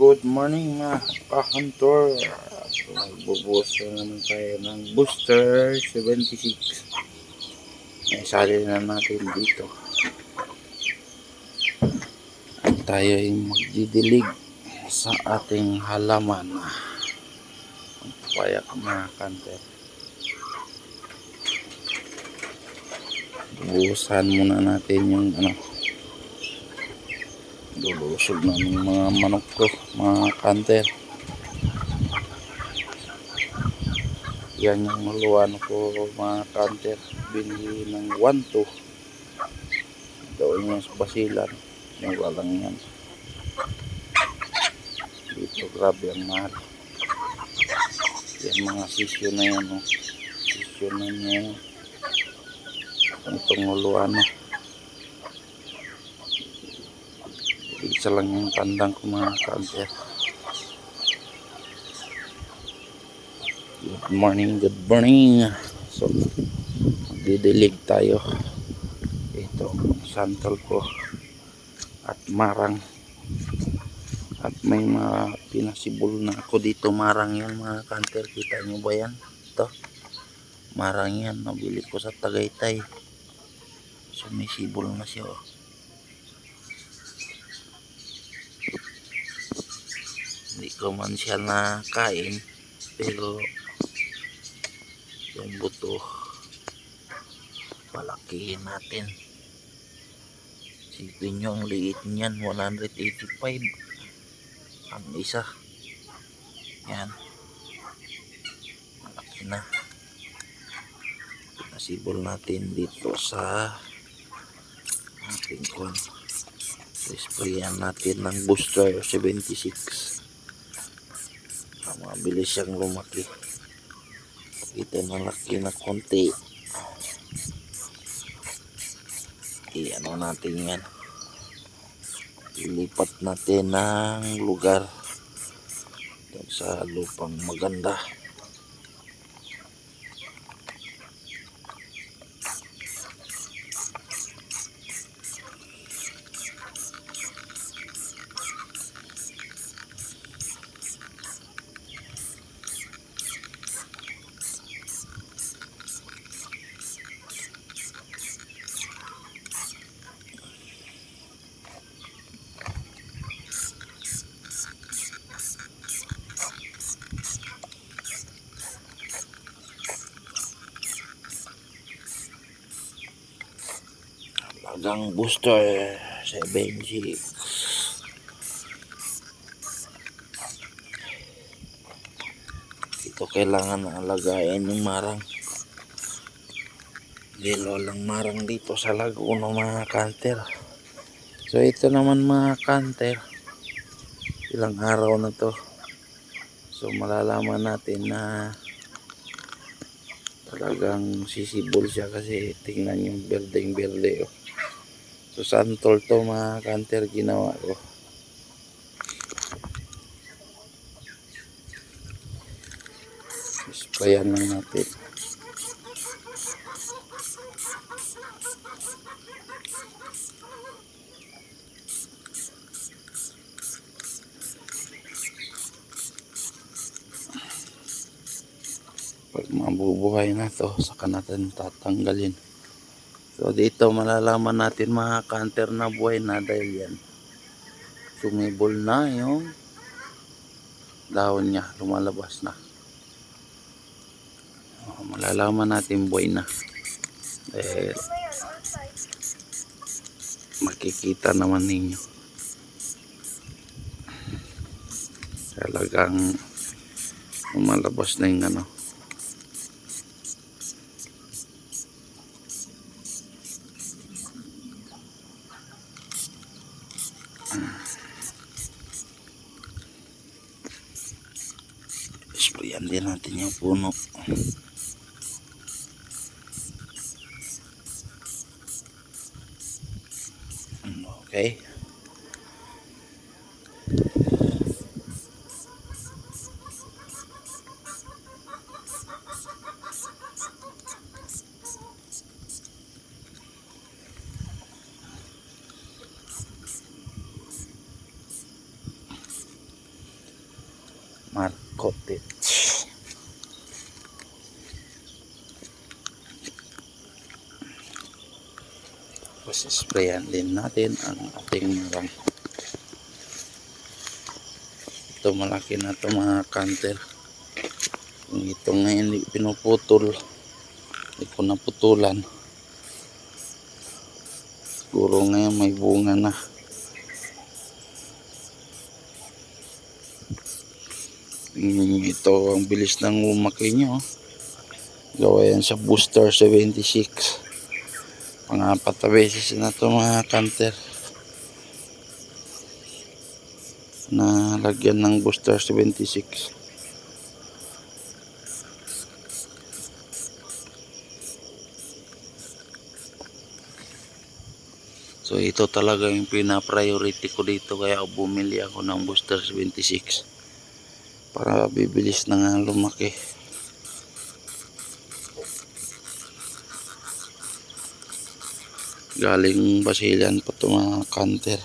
Good morning mga ka-hunter. Magbubuhos na naman tayo ng booster 76. May sali na natin dito. At tayo ay magdidilig sa ating halaman. Payak mga kanter. Buhusan muna natin yung ano lulusog na ng mga manok ko mga kanter. Yan yung maluwan ko mga kanter. Binili ng 1-2 doon yung basilan. Yung walang yan. Dito grabe ang mahal. Yan mga sisyo na yan oh. sisyo na yan. Itong maluwan oh. Isa lang yung tandang ko mga kanter good morning good morning. So magdidilig tayo. Ito santol ko at marang. At may mga pinasibol na ako dito marang yan mga kanter kita nyo ba yan? Ito marang yan. Nabili ko sa Tagaytay. So may sibol na siya oh. Hindi ko man siya nakain pero yung buto palakihin natin. Sipin nyo ang liit niyan 185 ang isa. Yan. Malaki na. Nasibol natin dito sa ating kwan. Sprayan natin ng booster 76 Ah, mabilis siyang lumaki. Kita na laki na konti i-ano natin yan. Ilipat natin ng lugar. Sa lupang maganda Lagang booster 76 ito kailangan alagain yung marang. Dilo lang marang dito sa Laguna mga kanter. So ito naman mga kanter. Ilang araw na to. So malalaman natin na talagang sisibol siya kasi tingnan yung berdeng berde oh. so santol to mga kanter ginawa ko sprayan lang natin pag mabubuhay na to saka natin tatanggalin. So dito malalaman natin mga kanter na buhay na dahil yan. Sumibol na yung dahon niya lumalabas na. Oh, malalaman natin buhay na. Dahil makikita naman ninyo. Talagang lumalabas na yung ano sprayan din natin yung puno. Okay Tapos sprayan din natin ang ating marang. Ito malaki na ito mga canter. Kung ito ngayon pinuputol, hindi ko naputulan. Siguro ngayon may bunga na. Nyo ito, ang bilis ng lumaki nyo. oh. Gawa yan sa Booster 76. Pangapat na beses na ito mga kanter. Na lagyan ng Booster 76. So ito talaga yung pina-priority ko dito kaya bumili ako ng Booster 76 para bibilis na nga lumaki. Galing Basilan pa ito mga kanter.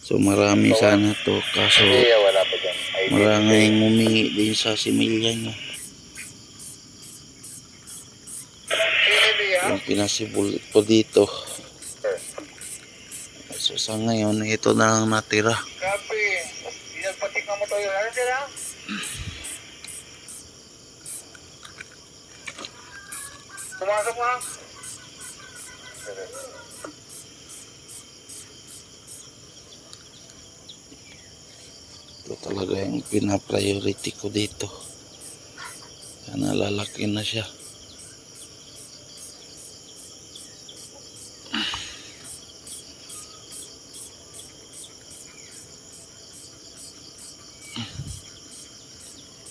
So marami sana to kaso maraming humingi din sa similya. Idea? Yung pinasibol ko dito. So sa ngayon, ito na lang natira. Grabe. Inagpatik na mo to yun. Ano sila? Pumasok mo talaga yung pina-priority ko dito. Sana na siya.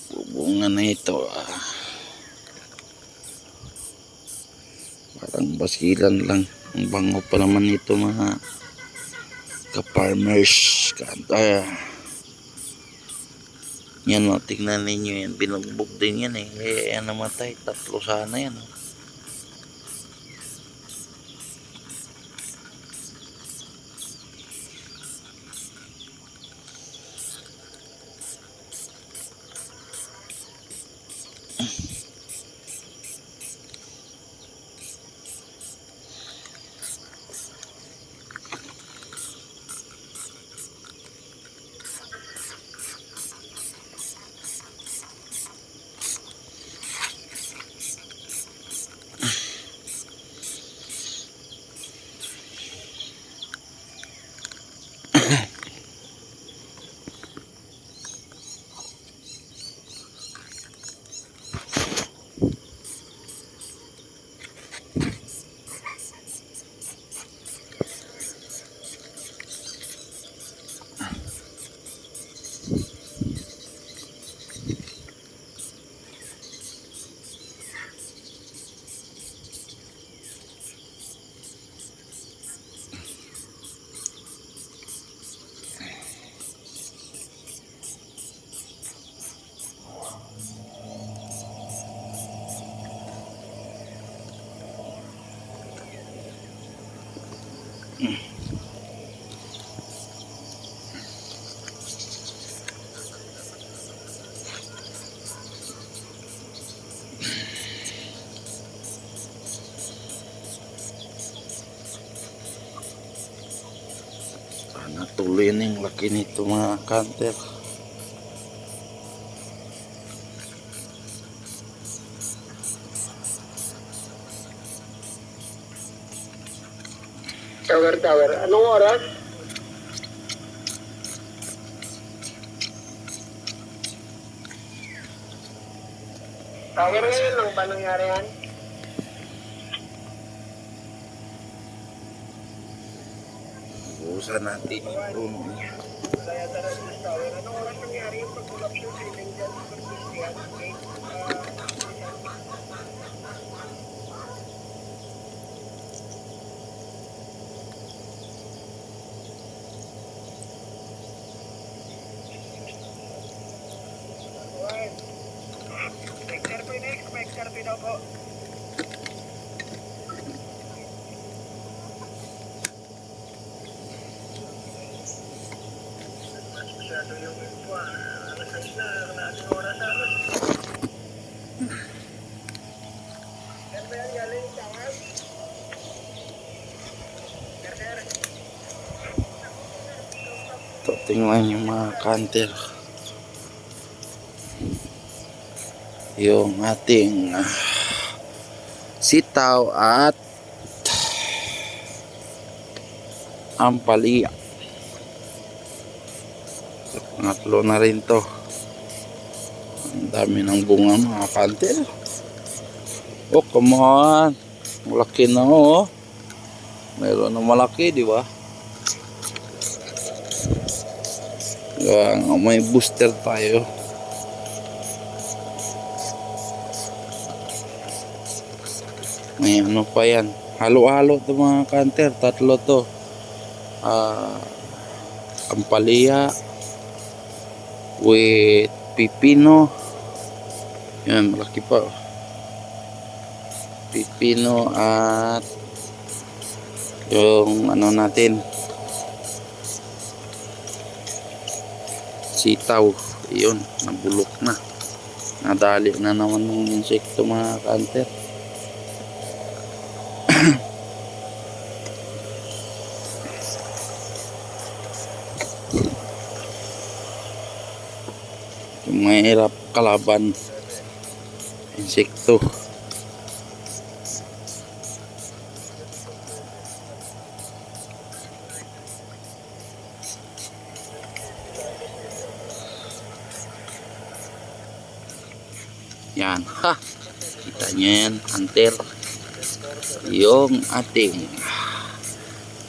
Bubunga na ito. Ah. Parang basilan lang. Ang bango pa naman ito mga ka-farmers. Kanta. Yan o, tingnan ninyo yan. Binugbog din yan eh. Eh, namatay. Tatlo sana yan. oh. Sana yung laki nito mga kanter. Tower, tower. Anong oras? Tower ngayon lang ba yan? Ubusan natin yung puno niya. Kaya tara. Anong oras nangyari yung pag-ulap yung ceiling dyan sa Christian? Eight, ah, Spectre po yun, Spectre po daw po. masyado yung info ah. Alas 6 na, natin oras sa akin. Yan ba yan, galing sa akin? Sir, Ito, tingnan yung mga kanter. Yung ating ah, sitaw at ampalaya. Pangatlo na rin to. Ang dami ng bunga mga kanter. Oh, come on. Malaki na oh. Mayroon na malaki, di ba? Kaya nga, may booster tayo. May ano pa yan. Halo-halo to mga kanter. Tatlo to. Ah, ampalaya with pipino. Yan, malaki pa. oh. Pipino at yung ano natin sitaw. Yun nabulok na. Nadali na naman ng insekto mga kanter yung mahirap kalaban insekto Yan, ha. Kita nyo yan, hunter. Yung ating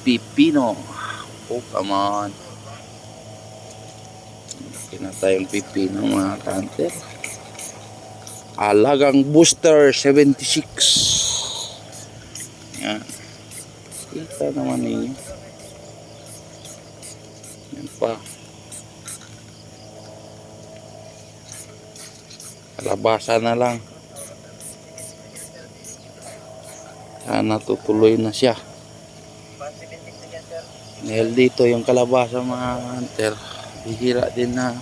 pipino. Oh, come on. Laki na tayong pipino mga hunter. Alagang booster 76. Yan. Kita naman ninyo. Yan pa. Kalabasa na lang. Sana tutuloy na siya. Dahil dito yung kalabasa mga hunter, bihira din na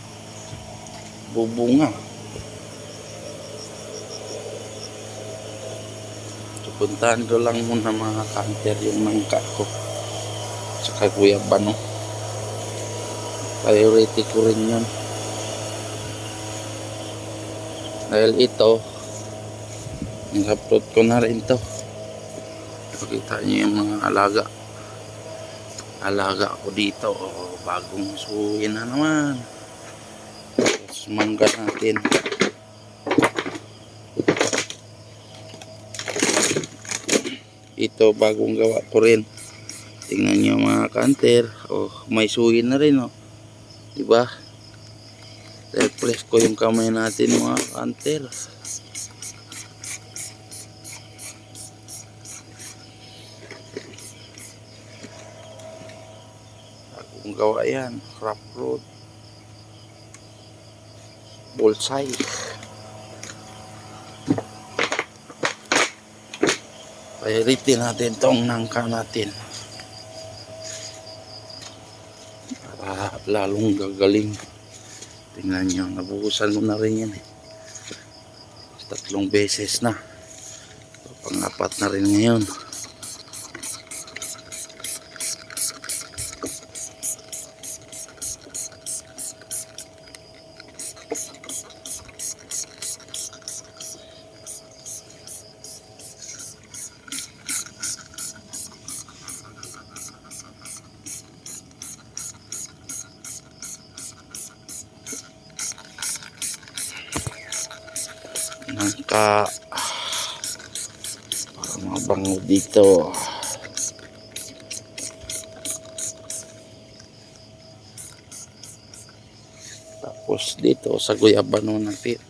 bubunga. Pupuntahan ko lang muna mga hunter yung nangka ko. Saka kuya Bano. Priority ko rin yun. Dahil ito, in-upload ko na rin to. Pakita niyo yung mga alaga. Alaga ko dito. O, bagong suwi na naman. Tapos mangga natin. Ito bagong gawa ko rin. Tingnan niyo mga kanter. Oh, may suwi na rin oh. 'Di ba? Dahil presko yung kamay natin mga kanter. Gawa yan. Crop road. Bullseye. Priority natin tong nangka natin. Para lalong gagaling. Tingnan nyo, nabuhusan ko na rin yan eh. Tatlong beses na. So, pang-apat na rin ngayon. Nangka. Para mabango dito. Tapos dito sa guyabano natin.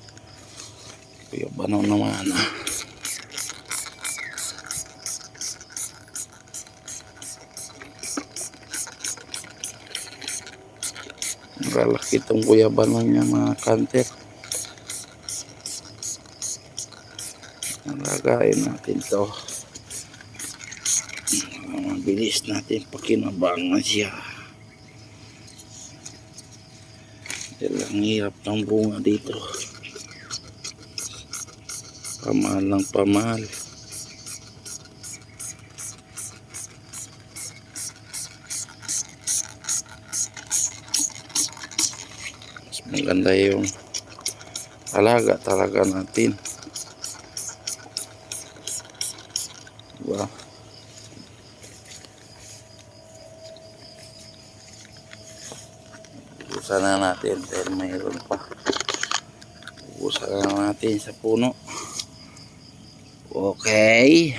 Guyabano naman. ah. Malalaki itong guyabano niya mga kanter. Nalagayin natin to. Mabilis natin pakinabangan siya. Dahil ang hirap ng bunga dito. Pamahal lang pamahal. Mas maganda yung alaga talaga natin. Diba? Ubusan na natin dahil mayroon pa. Ubusan na natin sa puno. Okay.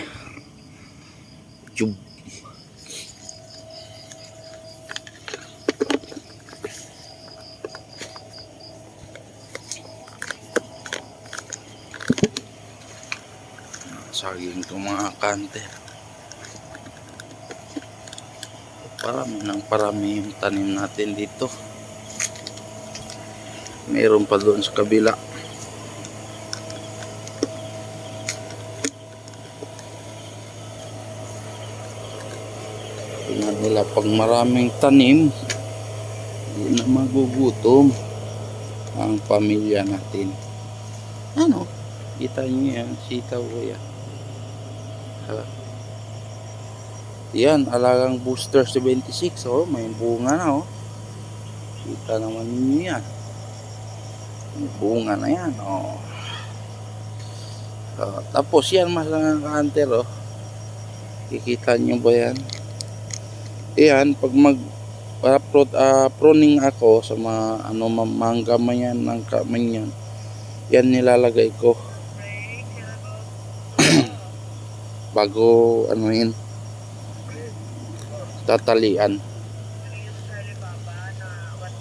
Saging ko mga kante. Parami ng parami yung tanim natin dito. Meron pa doon sa kabila. Tingnan nila pag maraming tanim, hindi na magugutom ang pamilya natin. Ano? Kita niyo yan, sitaw ko yan. Ah. Yan, alagang booster 76, oh, may bunga na, oh. Kita naman ninyo yan. May bunga na yan, oh. Ah, tapos yan, mas nangankanter, oh. Kikita nyo ba yan? Yan, pag mag para pro, ah, pruning ako sa mga ano ma- mangga man yan ng kaman yan yan nilalagay ko bago yun tatalian.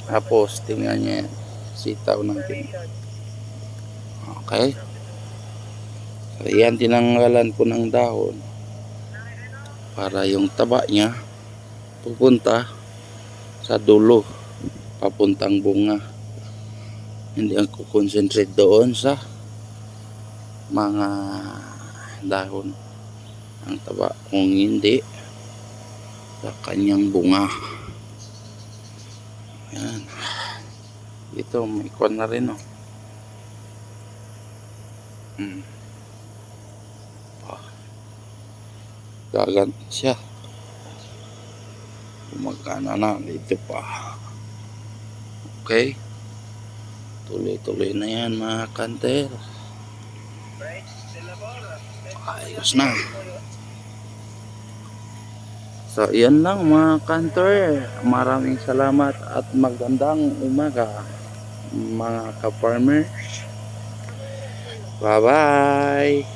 Tapos tingnan niya sitaw natin okay. So yan tinanggalan ko ng dahon para yung taba niya pupunta sa dulo papuntang bunga. Hindi ako concentrate doon sa mga dahon ang taba kung hindi sa kanyang bunga. Yan ito may kwan na rin oh. Hmm. Ah. gagan siya. Gumagana na dito pa. Okay. Tuloy-tuloy na yan mga kanter. Ayos na so yan lang mga kanter maraming salamat at magandang umaga mga ka-farmers. Bye bye